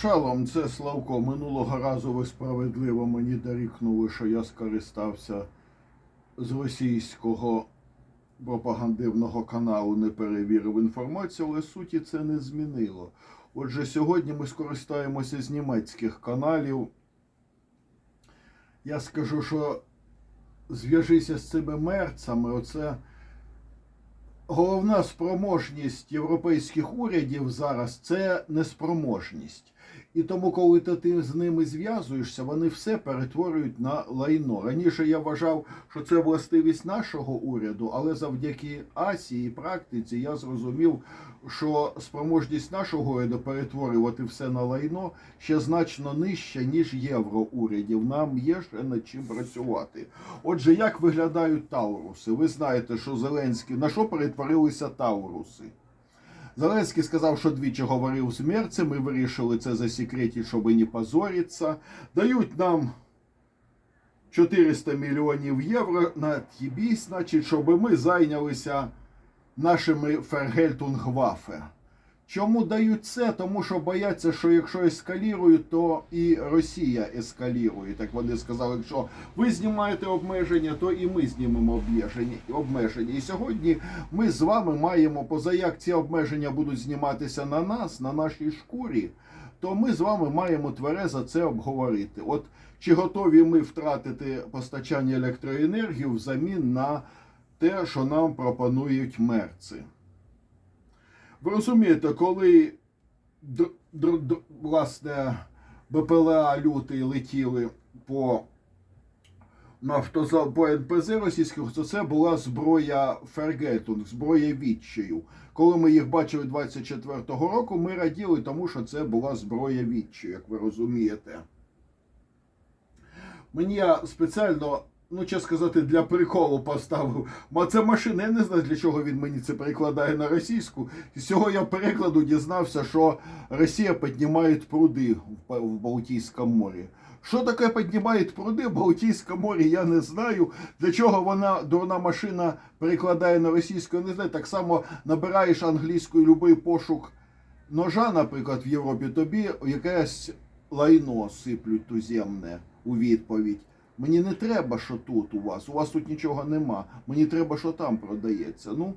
Шалом, це Славко. Минулого разу ви справедливо мені дорікнули, що я скористався з російського пропагандивного каналу, не перевірив інформацію, але суті це не змінило. Отже, сьогодні ми скористаємося з німецьких каналів. Я скажу, що зв'яжися з цими мерцями, оце головна спроможність європейських урядів зараз це неспроможність. І тому, коли ти, ти з ними зв'язуєшся, вони все перетворюють на лайно. Раніше я вважав, що це властивість нашого уряду, але завдяки Асії і практиці я зрозумів, що спроможність нашого уряду перетворювати все на лайно ще значно нижча, ніж євроурядів. Нам є ще над чим працювати. Отже, як виглядають тауруси? Ви знаєте, що Зеленський на що перетворилися тауруси? Зеленський сказав, що двічі говорив з Мерцем, ми вирішили це засекретити, щоб не позоритися. Дають нам 400 мільйонів євро на тібісь, значить, щоб ми зайнялися нашими Фергельтунгвафе. Чому дають це? Тому що бояться, що якщо ескалірують, то і Росія ескалірує. Так вони сказали, якщо ви знімаєте обмеження, то і ми знімемо обмеження. І сьогодні ми з вами маємо, поза як ці обмеження будуть зніматися на нас, на нашій шкурі, то ми з вами маємо тверезо це обговорити. От чи готові ми втратити постачання електроенергії взамін на те, що нам пропонують мерци? Ви розумієте, коли власне БПЛА лютий летіли по нафтозал по НПЗ російських, то це була зброя Фергетунг, зброя відчаю. Коли ми їх бачили 24-го року, ми раділи тому, що це була зброя відчаю, як ви розумієте. Мені спеціально, ну чесно сказати, для приколу поставив. Ма це машина, я не знаю, для чого він мені це перекладає на російську. З цього я перекладу дізнався, що Росія піднімає пруди в Балтійському морі. Що таке піднімає пруди в Балтійському морі, я не знаю. Для чого вона, дурна машина, перекладає на російську, я не знаю. Так само набираєш англійською любий пошук ножа, наприклад, в Європі, тобі якесь лайно сиплють туземне у відповідь. Мені не треба, що тут у вас. У вас тут нічого нема. Мені треба, що там продається. Ну,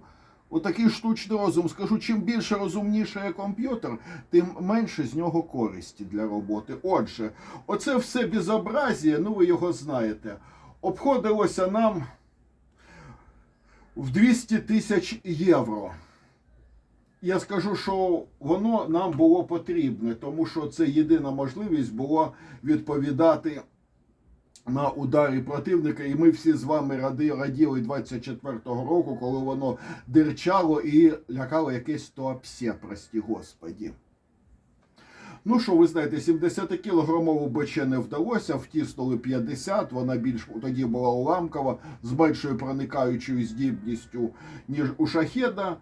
отакий штучний розум. Скажу, чим більше розумніше є комп'ютер, тим менше з нього користі для роботи. Отже, оце все безобразія, ну ви його знаєте, обходилося нам в 200 тисяч євро. Я скажу, що воно нам було потрібне, тому що це єдина можливість було відповідати на удари противника. І ми всі з вами раділи 24-го року, коли воно дирчало і лякало якесь тоапсе, прості господі. Ну що, ви знаєте, 70-кілограмову БЧ не вдалося, втиснули 50, вона більш тоді була уламкова, з меншою проникаючою здібністю, ніж у шахеда.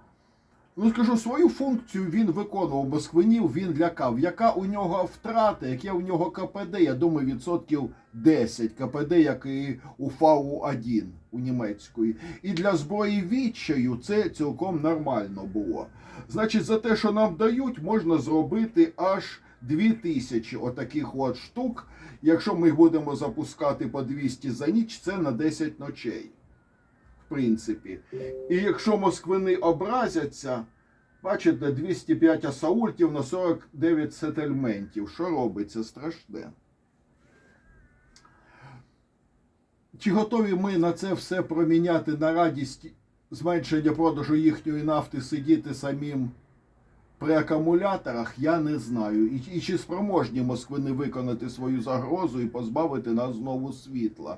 Ну, скажу, свою функцію він виконував Москвинів, він лякав. Яка у нього втрата, яке у нього КПД? Я думаю, відсотків 10 КПД, як і у ФАУ-1 у німецької. І для зброї відчаю це цілком нормально було. Значить, за те, що нам дають, можна зробити аж 2000 отаких от штук. Якщо ми їх будемо запускати по 200 за ніч, це на 10 ночей принципі. І якщо москвини образяться, бачите, 205 асаультів на 49 сетельментів. Що робиться? Страшне. Чи готові ми на це все проміняти на радість зменшення продажу їхньої нафти, сидіти самим при акумуляторах, я не знаю. І, і чи спроможні москвини виконати свою загрозу і позбавити нас знову світла.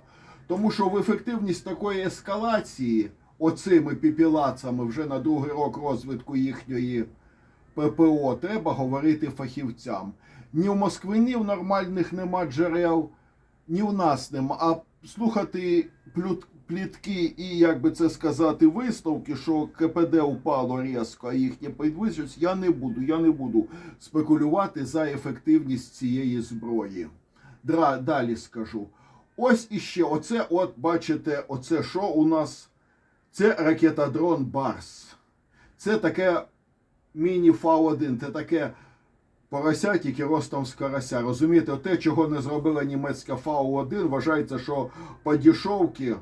Тому що в ефективність такої ескалації оцими піпілацами вже на другий рок розвитку їхньої ППО треба говорити фахівцям. Ні в москвинів нормальних нема джерел, ні в нас нема. А слухати плітки і, як би це сказати, виставки, що КПД упало різко, а їхнє підвищується, я не буду. Я не буду спекулювати за ефективність цієї зброї. Далі скажу. Ось іще, оце, от бачите, оце що у нас? Це ракетодрон Барс. Це таке міні Фау-1, це таке порося тільки ростом з карася. Розумієте, те, чого не зробила німецька Фау-1, вважається, що по дешевки,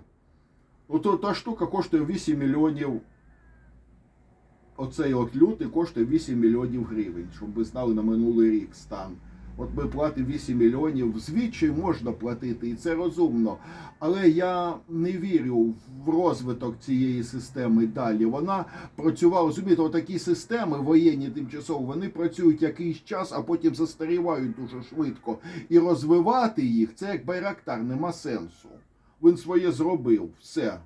ну, та штука коштує 8 мільйонів. Оцей от лютий коштує 8 мільйонів гривень, щоб ви знали на минулий рік стан. От ми платимо 8 мільйонів. Звідчай можна платити, і це розумно. Але я не вірю в розвиток цієї системи далі. Вона працювала, розумієте, отакі системи воєнні тимчасово, вони працюють якийсь час, а потім застарівають дуже швидко. І розвивати їх це як байрактар, нема сенсу. Він своє зробив, все.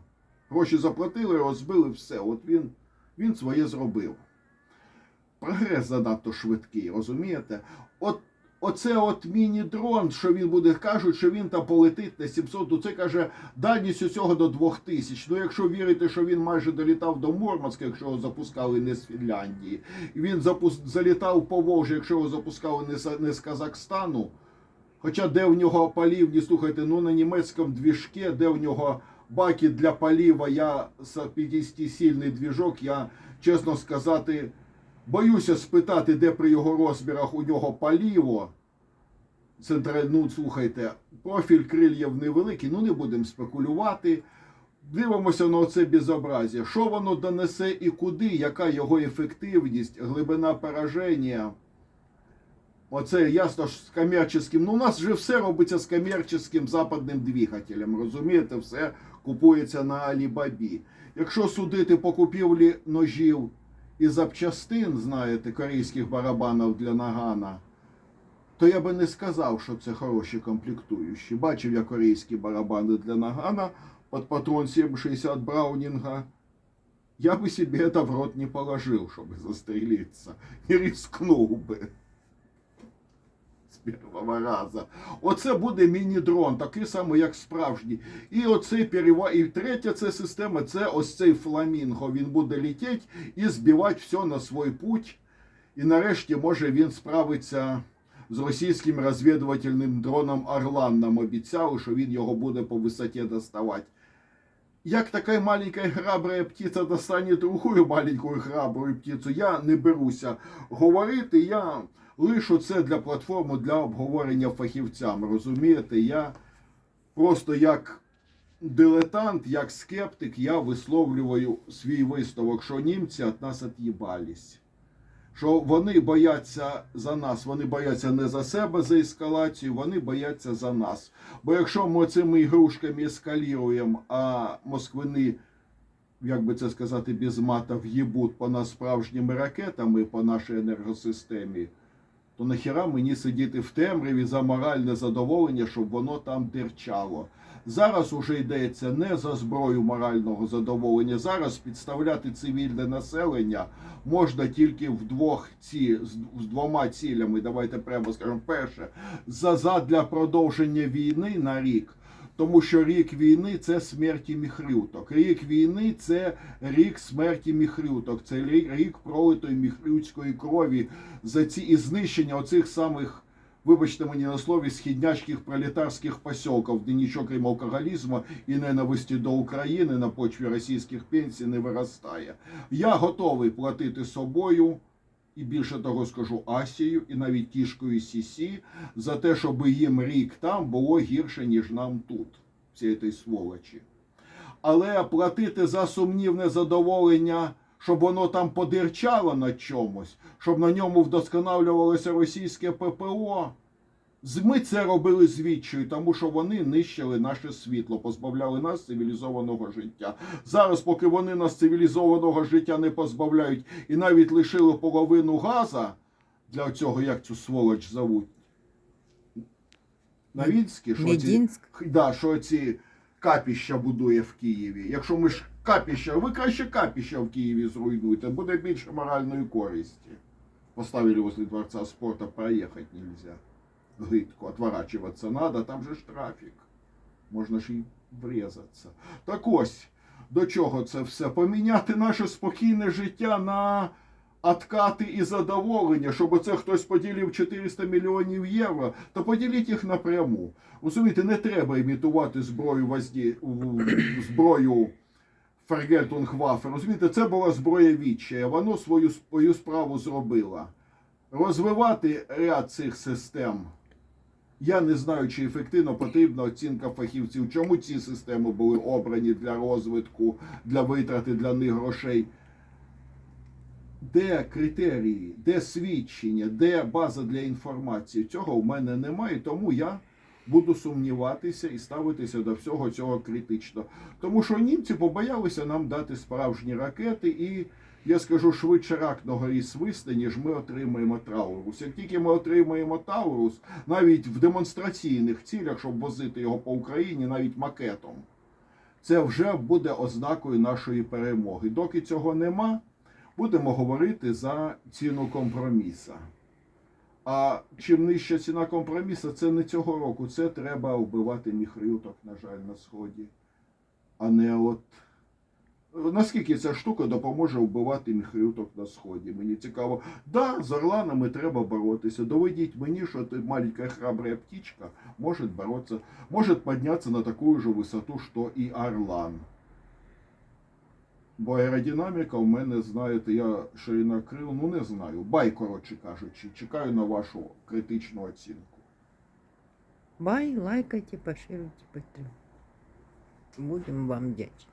Гроші заплатили, розбили, все. От він, він своє зробив. Прогрес занадто швидкий, розумієте? От Оце от міні-дрон, що він буде, кажуть, що він там полетить на 700, то це каже дальність усього до 2000. Ну, якщо вірити, що він майже долітав до Мурманська, якщо його запускали не з Фінляндії, і він запус... залітав по Волжі, якщо його запускали не з, не з Казахстану. Хоча де в нього палівні, слухайте, ну на німецькому двіжке, де в нього баки для паліва, я 50-сильний двіжок, я чесно сказати. Боюся спитати, де при його розмірах у нього паліво. Ну, слухайте, профіль крильєв невеликий, ну не будемо спекулювати. Дивимося на це безобразія. Що воно донесе і куди, яка його ефективність, глибина пораження. Оце ясно ж з комерческим. Ну, у нас же все робиться з комерческим западним двигателем. Розумієте, все купується на Алібабі. Якщо судити по купівлі ножів і запчастин, знаєте, корейських барабанів для нагана, то я би не сказав, що це хороші комплектуючі. Бачив я корейські барабани для нагана під патрон 7,60 Браунінга. Я бы себе это в рот не положил, чтобы застрелиться. Не рискнув би. З першого разу. Оце буде міні-дрон, такий самий, як справжній. І оцей перева... І третя це система, це ось цей фламінго. Він буде летіти і збивати все на свій путь. І нарешті може він справиться з російським розвідувальним дроном Орлан. Нам обіцяли, що він його буде по висоті доставати. Як така маленькая храбрая птиця достане другую маленькую храбрую птицю, я не беруся говорити. Я лишу це для платформи для обговорення фахівцям. Розумієте, я просто як дилетант, як скептик, я висловлюю свій висновок, що німці від нас від'їбались. Що вони бояться за нас, вони бояться не за себе за ескалацію, вони бояться за нас. Бо якщо ми цими ігрушками ескалюємо, а москвини, як би це сказати, без мата в'їбуть по нас справжніми ракетами по нашій енергосистемі, то нахіра мені сидіти в темряві за моральне задоволення, щоб воно там дерчало. Зараз уже йдеться не за зброю морального задоволення. Зараз підставляти цивільне населення можна тільки в двох ці з двома цілями. Давайте прямо скажемо. Перше, за задля продовження війни на рік. Тому що рік війни це смерті міхрюток. Рік війни це рік смерті міхрюток. Це рік пролитої міхрютської крові за ці і знищення оцих самих вибачте мені на слові, східнячих пролетарських посілків, де нічого крім алкоголізму і ненависті до України на почві російських пенсій не виростає. Я готовий платити собою. І більше того скажу Асію і навіть кішкою Сісі за те, щоб їм рік там було гірше, ніж нам тут, всієї сволочі. Але платити за сумнівне задоволення, щоб воно там подирчало на чомусь, щоб на ньому вдосконалювалося російське ППО. Ми це робили звідчою, тому що вони нищили наше світло, позбавляли нас цивілізованого життя. Зараз, поки вони нас цивілізованого життя не позбавляють і навіть лишили половину газа для цього, як цю сволоч зовуть. Навінський, що ці, да, що ці капіща будує в Києві. Якщо ми ж капіща, ви краще капіща в Києві зруйнуйте, буде більше моральної користі. Поставили возле дворца спорта, проехать нельзя. Гидко, отворачиваться надо, там же ж трафік. Можна ж і врізатися. Так ось, до чого це все? Поміняти наше спокійне життя на откати і задоволення, щоб оце хтось поділив 400 мільйонів євро, то поділіть їх напряму. Розумієте, не треба імітувати зброю возді... зброю Фергельтунгваффе. Розумієте, це була зброя відчая. Воно свою, свою справу зробила. розвивати ряд цих систем. Я не знаю, чи ефективно потрібна оцінка фахівців, чому ці системи були обрані для розвитку, для витрати для них грошей. Де критерії, де свідчення, де база для інформації? Цього в мене немає, тому я буду сумніватися і ставитися до всього цього критично. Тому що німці побоялися нам дати справжні ракети, і я скажу швидше рак на свисне, ніж ми отримаємо Таурус. Як тільки ми отримаємо Таурус, навіть в демонстраційних цілях, щоб возити його по Україні, навіть макетом, це вже буде ознакою нашої перемоги. Доки цього нема, будемо говорити за ціну компроміса. А чим нижча ціна компроміса, це не цього року. Це треба вбивати міхрюток, на жаль, на сході. А не от. Наскільки ця штука допоможе вбивати міхрюток на сході? Мені цікаво. Да, з орланами треба боротися. Доведіть мені, що ти маленька храбрая птичка може бороться, може піднятися на таку ж висоту, що і орлан. Бо аеродинаміка в мене, знаєте, я ширина крил, ну не знаю. Бай, коротше кажучи, чекаю на вашу критичну оцінку. Бай, лайкайте, поширюйте, підтримуйте. Будемо вам вдячні.